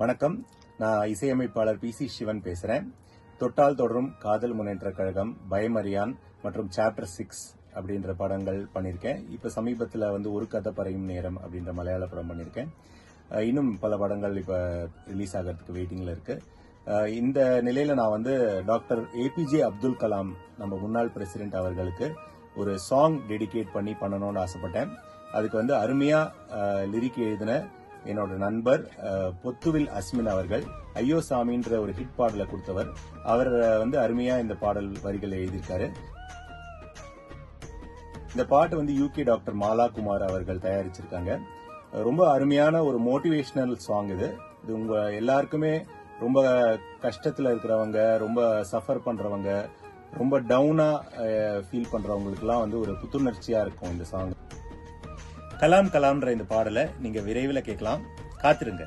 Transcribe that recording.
வணக்கம். நான் இசையமைப்பாளர் பி சி சிவன் பேசுகிறேன் தொட்டால் தொடரும் காதல் முன்னேற்ற கழகம் பயமறியான் மற்றும் சாப்டர் சிக்ஸ் அப்படின்ற படங்கள் பண்ணியிருக்கேன். இப்போ சமீபத்தில் வந்து ஒரு கதை பறையும் நேரம் அப்படின்ற மலையாள படம் பண்ணியிருக்கேன். இன்னும் பல படங்கள் இப்போ ரிலீஸ் ஆகிறதுக்கு வெயிட்டிங்கில் இருக்குது இந்த நிலையில் நான் வந்து டாக்டர் ஏபிஜே அப்துல் கலாம் நம்ம முன்னாள் பிரசிடென்ட் அவர்களுக்கு ஒரு சாங் டெடிகேட் பண்ணி பண்ணணும்னு ஆசைப்பட்டேன். அதுக்கு வந்து அருமையாக லிரிக் எழுதின என்னோட நண்பர் பொத்துவில் அஸ்மின் அவர்கள் ஐயோ சாமின்ற ஒரு ஹிட் பாடலை கொடுத்தவர். அவர் வந்து அருமையா இந்த பாடல் வரிகள் எழுதியிருக்காரு. இந்த பாட்டு வந்து யூகே டாக்டர் மாலா குமார் அவர்கள் தயாரிச்சிருக்காங்க. ரொம்ப அருமையான ஒரு மோட்டிவேஷனல் சாங் இது. இது உங்க எல்லாருக்குமே ரொம்ப கஷ்டத்துல இருக்கிறவங்க ரொம்ப சஃபர் பண்றவங்க ரொம்ப டவுனா ஃபீல் பண்றவங்களுக்குலாம் வந்து ஒரு புத்துணர்ச்சியா இருக்கும் இந்த சாங் கலாம் கலாம்ன்ற இந்த பாடலை நீங்க விரைவில் கேட்கலாம். காத்திருங்க.